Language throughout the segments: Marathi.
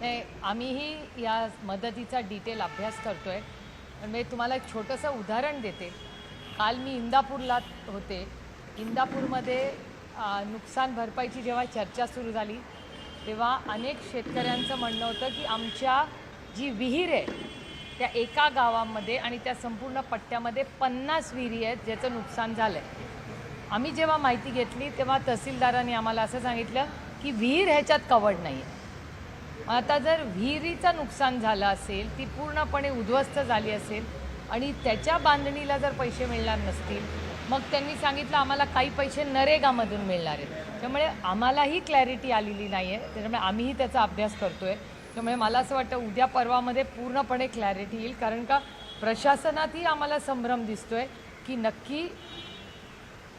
नाही आम्हीही या मदतीचा डिटेल अभ्यास करतो आहे म्हणजे मी तुम्हाला एक छोटंसं उदाहरण देते. काल मी इंदापूरला होते. इंदापूरमध्ये नुकसान भरपाईची जेव्हा चर्चा सुरू झाली तेव्हा अनेक शेतकऱ्यांचं म्हणणं होतं की आमच्या जी विहीर आहे त्या एका गावामध्ये आणि त्या संपूर्ण पट्ट्यामध्ये पन्नास विहिरी आहेत ज्याचं नुकसान झालं आहे आम्ही जेव्हा माहिती घेतली तेव्हा तहसीलदारांनी आम्हाला असं सांगितलं की विहीर ह्याच्यात कवर्ड नाही आहे आता जर विहिरीचं नुकसान झालं असेल ती पूर्णपणे उद्ध्वस्त झाली असेल आणि त्याच्या बांधणीला जर पैसे मिळणार नसतील मग त्यांनी सांगितलं आम्हाला काही पैसे नरेगामधून मिळणार आहेत. त्यामुळे आम्हालाही क्लॅरिटी आलेली नाही आहे त्याच्यामुळे आम्हीही त्याचा अभ्यास करतो आहे त्यामुळे मला असं वाटतं उद्या परवामध्ये पूर्णपणे क्लॅरिटी येईल. कारण का प्रशासनातही आम्हाला संभ्रम दिसतो आहे की नक्की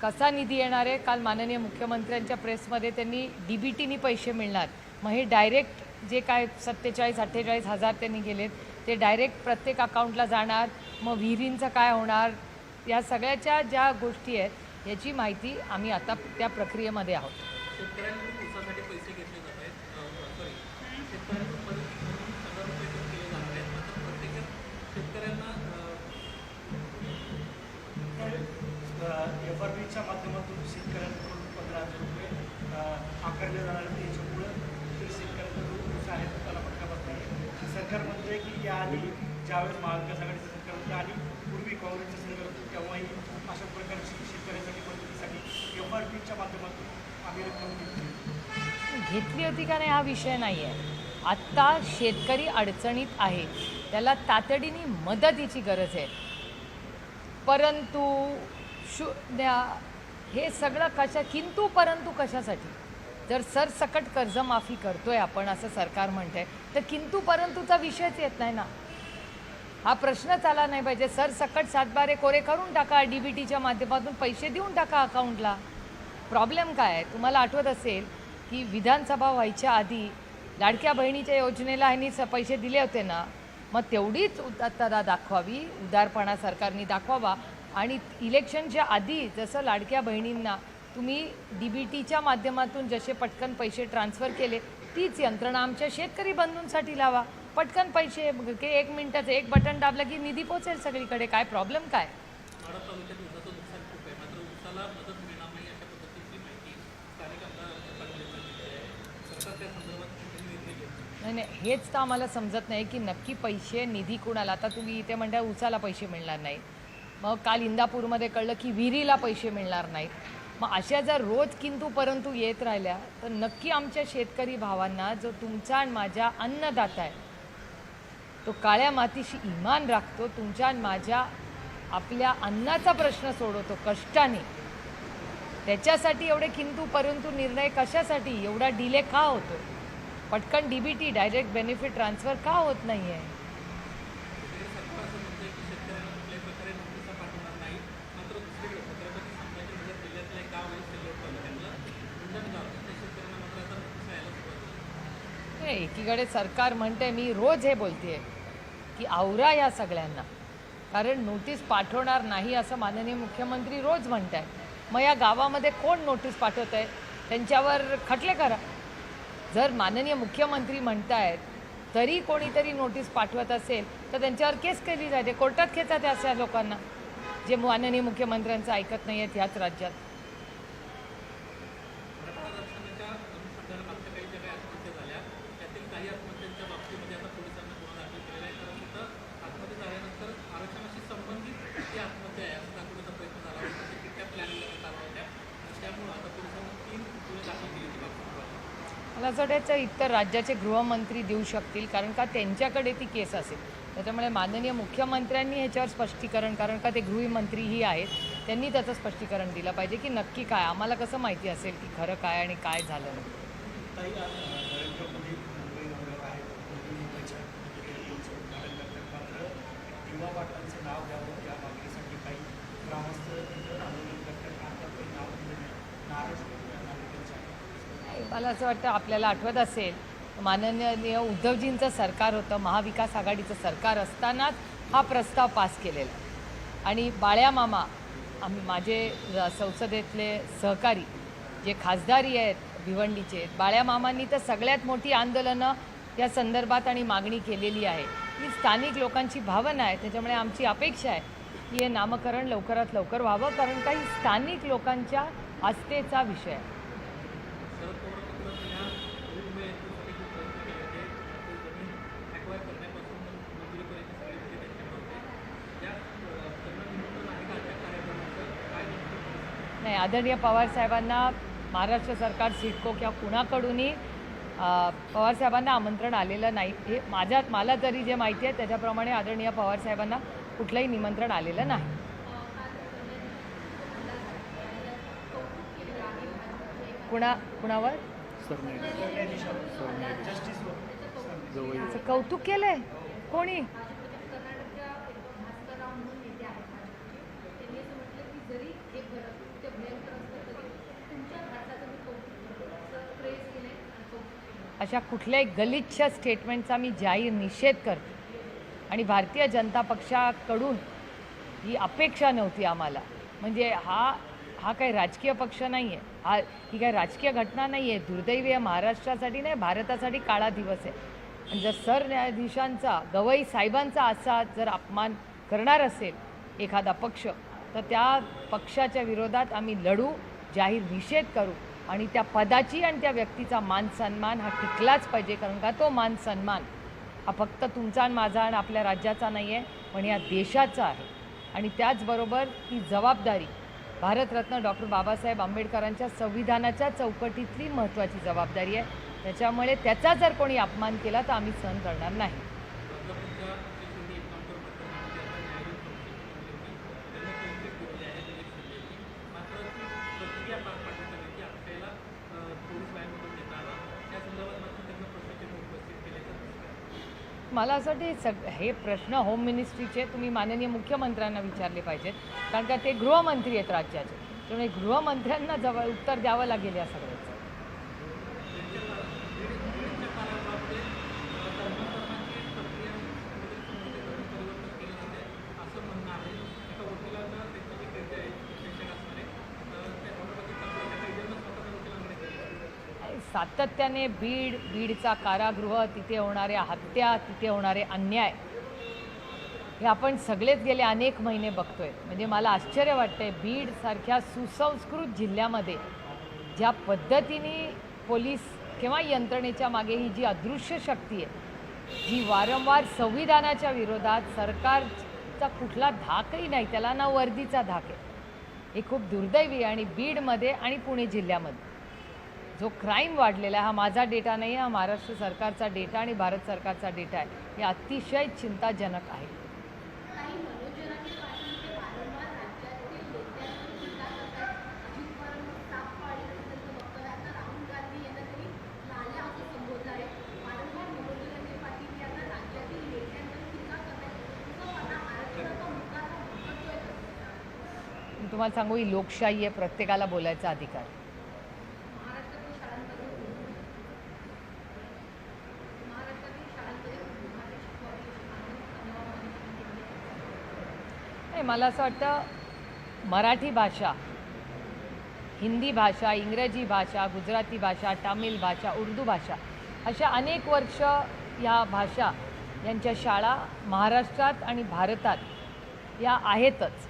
कसा निधी येणार आहे? काल माननीय मुख्यमंत्र्यांच्या प्रेसमध्ये त्यांनी डी बी टीनी पैसे मिळणार. मग हे डायरेक्ट जे काय सत्तेचाळीस अठ्ठेचाळीस हजार त्यांनी गेलेत ते डायरेक्ट प्रत्येक अकाउंटला जाणार मग विहिरींचं काय होणार या सगळ्याच्या ज्या गोष्टी आहेत याची माहिती आम्ही आता त्या प्रक्रियेमध्ये आहोत. ऊसासाठी पैसे सॉरी शेतकऱ्यांकडून मदत म्हणून हजार रुपये तर केले जाणार आहेत मात्र प्रत्येक शेतकऱ्यांना एफ आर बीच्या माध्यमातून शेतकऱ्यांकडून पंधरा हजार रुपये अ, आकारले जाणार आहेत याच्यामुळं जे शेतकऱ्यांचा जो ऊस आहे तो त्याला फटका बसणार आहे सरकार म्हणतंय की ज्यावेळेस महाविकास आघाडीचं सरकार होतं आणि पूर्वी काँग्रेसचं सरकार होतं तेव्हाही अशा प्रकारची शेतकऱ्यांसाठी मदतीसाठी एफ आर पीच्या माध्यमातून आम्ही रक्कम घेतली. घेतली होती का नाही हा विषय नाही आहे आत्ता शेतकरी अडचणीत आहे. त्याला तातडीने मदतीची गरज आहे. परंतु शु द्या हे सगळं कशा किंतु परंतु कशासाठी? जर सरसकट कर्जमाफी करतोय आपण असं सरकार म्हणतंय. तर किंतु परंतुचा विषयच येत नाही ना. हा प्रश्नच आला नाही पाहिजे. सरसकट सातबारे कोरे करून टाका डी बी टीच्या माध्यमातून पैसे देऊन टाका अकाउंटला. प्रॉब्लेम काय आहे? तुम्हाला आठवत असेल की विधानसभा व्हायच्या आधी लाडक्या बहिणीच्या योजनेला ह्यांनी स पैसे दिले होते ना मग तेवढीच उदारता दाखवावी उदारपणा सरकारने दाखवावा. आणि इलेक्शनच्या आधी जसं लाडक्या बहिणींना तुम्ही डी बी टीच्या माध्यमातून जसे पटकन पैसे ट्रान्सफर केले तीच यंत्रणा आमच्या शेतकरी बंधूंसाठी लावा. पटकन पैसे की एक मिनिटाचं एक बटन दाबलं की निधी पोचेल सगळीकडे. काय प्रॉब्लेम काय? नाही नाही. हेच तर आम्हाला समजत नाही की नक्की पैसे निधी कुणाला. आता तुम्ही इथे म्हणता उसाला पैसे मिळणार नाही मग काल इंदापूरमध्ये कळलं की विहिरीला पैसे मिळणार नाहीत. मग अशा जर रोज किंतु परंतु येत राहिल्या तर नक्की आमच्या शेतकरी भावांना जो तुमचा आणि माझ्या अन्नदाता आहे तो काळ्या मातीशी इमान राखतो तुमच्या आणि माझ्या आपल्या अन्नाचा प्रश्न सोडवतो कष्टाने. त्याच्यासाठी एवढे किंतु परंतु निर्णय कशासाठी? एवढा डिले का होतो पटकन D B T direct benefit transfer का होत नाही आहे सरकार असं म्हणतंय की शेतकऱ्यांना कुठल्याही प्रकारे नोटिसा पाठवणार नाही मात्र दुसरीकडे छत्रपती संभाजीनगर जिल्ह्यातलं एक गाव आहे सिल्लोड तालुक्यातलं मुंडण गाव त्या शेतकऱ्यांना मात्र आता नोटिसा यायला सुरुवात झाली हे एकीकडे सरकार म्हणते मी रोज हे बोलते की आवरा या सगळ्यांना. कारण नोटीस पाठवणार नाही असं माननीय मुख्यमंत्री रोज म्हणत आहे मग या गावामध्ये कोण नोटीस पाठवत आहे त्यांच्यावर खटले करा. जर माननीय मुख्यमंत्री म्हणतायत तरी कोणीतरी नोटीस पाठवत असेल तर त्यांच्यावर केस केली जाते. कोर्टात खेचा त्या अशा लोकांना जे माननीय मुख्यमंत्र्यांचं ऐकत नाही आहेत ह्याच राज्यात मराठा आरक्षणाच्या अनुषंगाने मागच्या काही ज्या काही आत्महत्या झाल्या त्यातील काही आत्महत्यांच्या बाबतीमध्ये आता पोलिसांना गुन्हा दाखल केलेला आहे कारण तिथं आत्महत्या झाल्यानंतर आरक्षणाशी संबंधित जी आत्महत्या आहे असं दाखवण्याचा प्रयत्न झाला होता त्या चिठ्ठ्या प्लॅन करण्यात आल्या होत्या आणि त्यामुळं आता पोलिसांनी तीन गुन्हे दाखल केले ती बाबतीत मला असं इतर राज्याचे गृहमंत्री देऊ शकतील कारण का त्यांच्याकडे ती केस असेल. त्याच्यामुळे माननीय मुख्यमंत्र्यांनी ह्याच्यावर स्पष्टीकरण कारण का ते गृहमंत्रीही आहेत त्यांनी त्याचं स्पष्टीकरण दिलं पाहिजे की नक्की काय आम्हाला कसं माहिती असेल की खरं काय आणि काय झालं नाही ताई आज नरेंद्र मोदी मुंबई दौऱ्यावर आहेत मोदी मुंबईच्या तिकीटाचं उद्घाटन करतात मात्र युवा पाटलांचं नाव द्यावं या मागणीसाठी काही ग्रामस्थ तिथं आंदोलन करतात आता काही नाव दिलं नाही नाराज या नागरिकांच्या आहे मला असं वाटतं आपल्याला आठवत असेल माननीय उद्धवजींचं सरकार होतं महाविकास आघाडीचं सरकार असतानाच हा प्रस्ताव पास केलेला. आणि बाळ्या मामा आम्ही माझे संसदेतले सहकारी जे खासदारी आहेत भिवंडीचे बाळ्या मामांनी तर सगळ्यात मोठी आंदोलनं या संदर्भात आणि मागणी केलेली आहे. ही स्थानिक लोकांची भावना आहे त्याच्यामुळे आमची अपेक्षा आहे की हे नामकरण लवकरात लवकर व्हावं कारण काही स्थानिक लोकांच्या आस्थेचा विषय आहे शरद पवार तिकडं या उमेदसाठी खूप प्रयत्न केले होते ते जमीन ॲक्वायर करण्यापासून मंजुरीपर्यंत सगळे मुद्दे त्यांच्याकडे होते या अ, त्यांना निमंत्रण आहे का त्या कार्यक्रमाचं काय नेमकं परिस्थिती? नाही आदरणीय पवार साहेबांना महाराष्ट्र सरकार सिडको किंवा कुणाकडूनही अ, पवार साहेबांना आमंत्रण आलेलं नाही. हे माझ्या मला तरी जे माहिती आहे त्याच्याप्रमाणे आदरणीय पवार साहेबांना कुठलंही निमंत्रण आलेलं नाही. कुणा कुणावर? कौतुक केलंय? कोणी? अशा कुठल्याही गलिच्छ स्टेटमेंटचा मी जाहीर निषेध करते. आणि भारतीय जनता पक्षाकडून ही अपेक्षा नव्हती आम्हाला. म्हणजे हा हा काही राजकीय पक्ष नाही आहे हा ही काही राजकीय घटना नाही आहे दुर्दैवी आहे. महाराष्ट्रासाठी नाही भारतासाठी काळा दिवस आहे. आणि जर सरन्यायाधीशांचा गवई साहेबांचा असा जर अपमान करणार असेल एखादा पक्ष तर त्या पक्षाच्या विरोधात आम्ही लढू जाहीर निषेध करू. आणि त्या पदाची आणि त्या व्यक्तीचा मान सन्मान हा टिकलाच पाहिजे कारण का तो मान सन्मान हा फक्त तुमचा आणि माझा आणि आपल्या राज्याचा नाही आहे पण या देशाचा आहे. आणि त्याचबरोबर ती जबाबदारी भारतरत्न डॉक्टर बाबासाहेब आंबेडकरांच्या संविधानाच्या चौकटीतली महत्त्वाची जबाबदारी आहे. त्याच्यामुळे त्याचा जर कोणी अपमान केला तर आम्ही सहन करणार नाही. मला असं वाटते सग हे प्रश्न होम मिनिस्ट्रीचे तुम्ही माननीय मुख्यमंत्र्यांना विचारले पाहिजेत. कारण का ते गृहमंत्री आहेत राज्याचे. त्यामुळे गृहमंत्र्यांना जवळ उत्तर द्यावं लागेल या सगळं असं म्हणणं आहे एका वकिलांना त्यांची जी कैदी आहे शिक्षक असणारे अ, त्या औरंगाबादची तक्रार त्या कैद्यांना स्वतःच्या वकिलांकडे केली सातत्याने बीड बीडचा कारागृह तिथे होणाऱ्या हत्या तिथे होणारे अन्याय. हे आपण सगळेच गेले अनेक महिने बघतोय. म्हणजे मला आश्चर्य वाटतंय बीडसारख्या सुसंस्कृत जिल्ह्यामध्ये ज्या पद्धतीने पोलीस किंवा यंत्रणेच्या मागे ही जी अदृश्य शक्ती आहे जी वारंवार संविधानाच्या विरोधात सरकारचा कुठला धाकही नाही त्याला ना वर्दीचा धाक आहे. हे खूप दुर्दैवी आणि बीडमध्ये आणि पुणे जिल्ह्यामध्ये. जो क्राईम वाढलेला आहे हा माझा डेटा नाही आहे हा महाराष्ट्र सरकारचा डेटा आणि भारत सरकारचा डेटा आहे. हे अतिशय चिंताजनक आहे. तुम्हाला सांगू पाटील लोकशाही आहे प्रत्येकाला बोलायचा अधिकार करतात अजित पवारांनी साप पाळल्याचं त्यांचं वक्तव्य आता राहुल गांधी यांना त्यांनी लाल्या असं संबोधलं आहे वारंवार मनोजनाने पाटील यांना राज्यातील नेत्यांवर टीका करतात तुमचा पणा आरक्षणाचा मुद्दा हा महत्त्वाचा आहे मी तुम्हाला सांगू ही लोकशाही आहे प्रत्येकाला बोलायचा अधिकार आहे. महाराष्ट्रातील शाळांमध्ये महाराष्ट्रातील शाळांमध्ये उर्दू भाषा शिकवावी नाही मला असं वाटतं मराठी भाषा हिंदी भाषा इंग्रजी भाषा गुजराती भाषा तामिळ भाषा उर्दू भाषा अशा अनेक वर्ष या भाषा यांच्या शाळा महाराष्ट्रात आणि भारतात या आहेतच.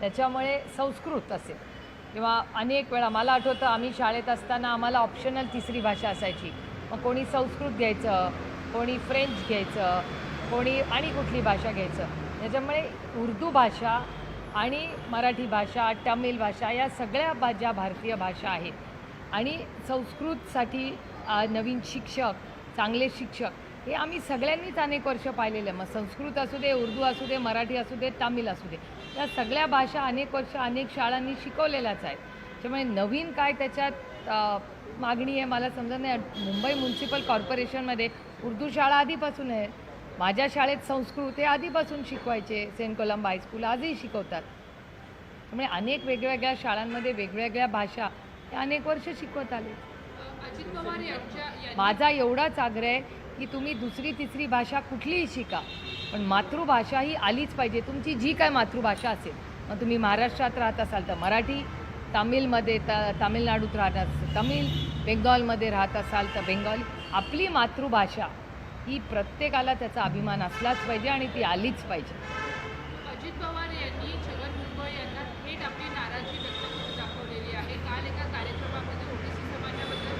त्याच्यामुळे संस्कृत असेल. किंवा अनेक वेळा मला आठवतं आम्ही शाळेत असताना आम्हाला ऑप्शनल तिसरी भाषा असायची. मग कोणी संस्कृत घ्यायचं कोणी फ्रेंच घ्यायचं कोणी आणि कुठली भाषा घ्यायचं. त्याच्यामुळे उर्दू भाषा आणि मराठी भाषा तमिळ भाषा या सगळ्या भा ज्या भारतीय भाषा आहेत आणि संस्कृतसाठी नवीन शिक्षक चांगले शिक्षक हे आम्ही सगळ्यांनीच अनेक वर्ष पाहिलेलं आहे. मग संस्कृत असू दे उर्दू असू दे मराठी असू दे तामिळ असू दे या सगळ्या भाषा अनेक वर्ष अनेक शाळांनी शिकवलेल्याच आहेत. त्यामुळे नवीन काय त्याच्यात मागणी आहे मला समजत नाही. मुंबई म्युन्सिपल कॉर्पोरेशनमध्ये उर्दू शाळा आधीपासून आहे. माझ्या शाळेत संस्कृत हे आधीपासून शिकवायचे. सेंट कोलंब हायस्कूल आजही शिकवतात. त्यामुळे अनेक वेगवेगळ्या शाळांमध्ये वेगवेगळ्या भाषा हे अनेक वर्ष शिकवत आले. माझा एवढाच आग्रह आहे की तुम्ही दुसरी तिसरी भाषा कुठलीही शिका. पण मातृभाषा ही आलीच पाहिजे. तुमची जी काय मातृभाषा असेल मग तुम्ही महाराष्ट्रात राहत असाल तर मराठी तामिळमध्ये त तामिळनाडूत राहत असाल तमिळ बेंगॉलमध्ये राहत असाल तर बेंगॉली. आपली मातृभाषा ही प्रत्येकाला त्याचा अभिमान असलाच पाहिजे आणि ती आलीच पाहिजे. अजित पवार यांनी छगन भुजबळ यांना थेट आपली नाराजी व्यक्त करून दाखवलेली आहे. काल एका कार्यक्रमामध्ये ओबीसी समाजाबद्दल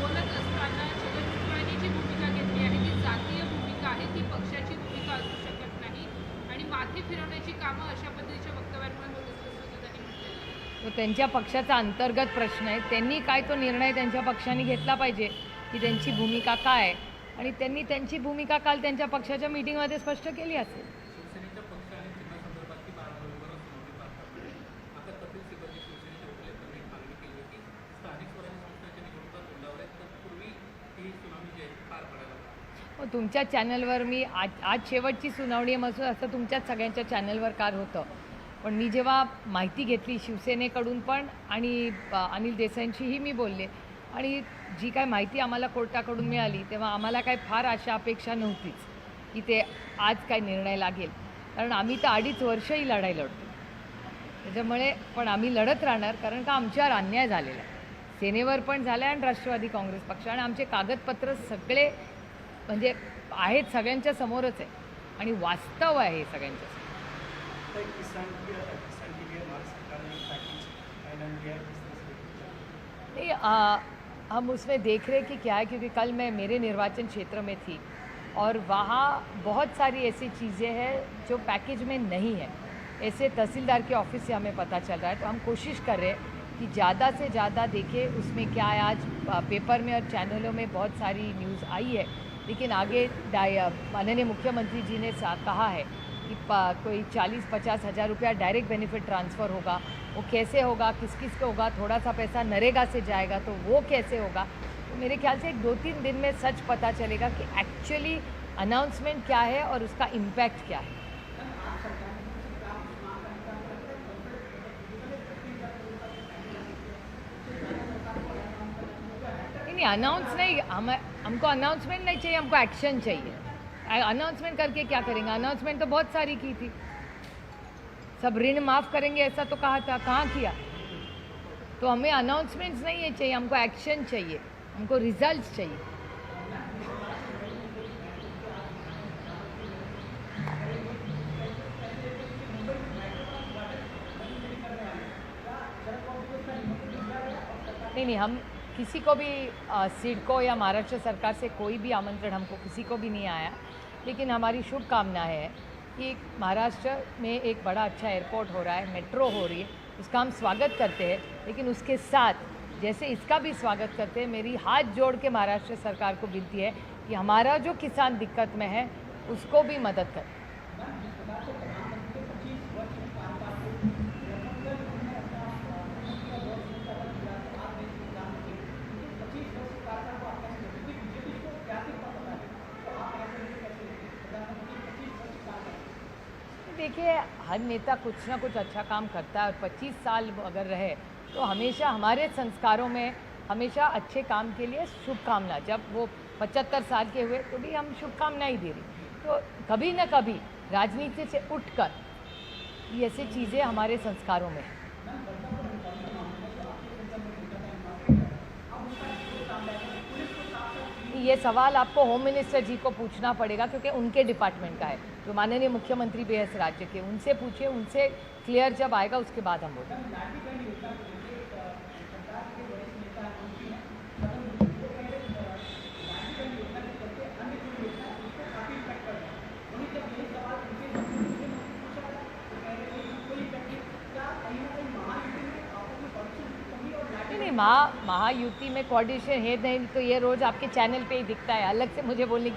बोलत असताना छगन भुजबळांनी जी भूमिका घेतली आहे ती जातीय भूमिका आहे ती पक्षाची भूमिका असू शकत नाही आणि माथी फिरवण्याची कामं अशा पद्धतीच्या वक्तव्यांमुळे होत असल्याचं त्यांनी म्हटलेलं तो त्यांच्या पक्षाचा अंतर्गत प्रश्न आहे. त्यांनी काय तो निर्णय त्यांच्या पक्षाने घेतला पाहिजे की त्यांची भूमिका काय आहे? आणि त्यांनी त्यांची भूमिका काल त्यांच्या पक्षाच्या मीटिंगमध्ये स्पष्ट केली असेल. केली ही तुमच्या चॅनलवर मी आज आज शेवटची सुनावणी आहे मसून असं तुमच्याच सगळ्यांच्या चॅनलवर कार होतं. पण मी जेव्हा माहिती घेतली शिवसेनेकडून पण आणि अनिल देसाईंशीही मी बोलले आणि जी काय माहिती आम्हाला कोर्टाकडून मिळाली तेव्हा आम्हाला काय फार आशा अपेक्षा नव्हतीच की ते आज काय निर्णय लागेल. कारण आम्ही तर अडीच वर्षही लढाई लढतो. त्याच्यामुळे पण आम्ही लढत राहणार कारण का आमच्यावर अन्याय झालेला आहे. सेनेवर पण झाला आहे आणि राष्ट्रवादी काँग्रेस पक्ष. आणि आमचे कागदपत्र सगळे म्हणजे आहेत सगळ्यांच्या समोरच आहे. आणि वास्तव आहे हे सगळ्यांच्या समोर. नहीं हम उसमें देख रहे हैं कि क्या है, क्योंकि कल मैं मेरे निर्वाचन क्षेत्र में थी और वहाँ बहुत सारी ऐसी चीज़ें हैं जो पैकेज में नहीं है। ऐसे तहसीलदार के ऑफ़िस से हमें पता चल रहा है तो हम कोशिश कर रहे हैं कि ज़्यादा से ज़्यादा देखें उसमें क्या है आज पेपर में और चैनलों में बहुत सारी न्यूज़ आई है, लेकिन आगे माननीय मुख्यमंत्री जी ने कहा है कि कोई चालीस, पचास हज़ार रुपया डायरेक्ट बेनिफिट ट्रांसफ़र होगा। वो कैसे होगा? किस किस को होगा? थोड़ा सा पैसा नरेगा से जाएगा तो वो कैसे होगा? तो मेरे ख्याल से एक दो तीन दिन में सच पता चलेगा कि एक्चुअली अनाउंसमेंट क्या है और उसका इम्पैक्ट क्या है। अनाउंस नहीं हम, हमको अनाउंसमेंट नहीं चाहिए, हमको एक्शन चाहिए। अनाउंसमेंट करके क्या करेंगे? अनाउंसमेंट तो बहुत सारी की थी। सब ऋण माफ़ करेंगे, ऐसा तो कहा था। कहाँ किया? तो हमें अनाउंसमेंट्स नहीं है चाहिए, हमको एक्शन चाहिए, हमको रिज़ल्ट चाहिए। नहीं नहीं, हम किसी को भी सिडको या महाराष्ट्र सरकार से कोई भी आमंत्रण हमको किसी को भी नहीं आया। लेकिन हमारी शुभकामना है कि महाराष्ट्र में एक बड़ा अच्छा एयरपोर्ट हो रहा है मेट्रो हो रही है उसका हम स्वागत करते हैं। लेकिन उसके साथ, जैसे इसका भी स्वागत करते हैं, मेरी हाथ जोड़ के महाराष्ट्र सरकार को विनती है कि हमारा जो किसान दिक्कत में है, उसको भी मदद करें। देखिए हर नेता कुछ ना कुछ अच्छा काम करता है और 25 साल अगर रहे तो हमेशा हमारे संस्कारों में हमेशा अच्छे काम के लिए शुभकामना। जब वो 75 साल के हुए तो भी हम शुभकामना ही दे रहे तो कभी ना कभी राजनीति से उठकर ये ऐसी चीज़ें हमारे संस्कारों में ये सवाल आपको होम मिनिस्टर जी को पूछना पड़ेगा क्योंकि उनके डिपार्टमेंट का है। जो माननीय मुख्यमंत्री भी है इस राज्य के, उनसे पूछिए, उनसे क्लियर जब आएगा, उसके बाद हम बोलेंगे। महा महायुति में कोऑर्डिनेशन है नहीं तो ये रोज़ आपके चैनल पे ही दिखता है। अलग से मुझे बोलने की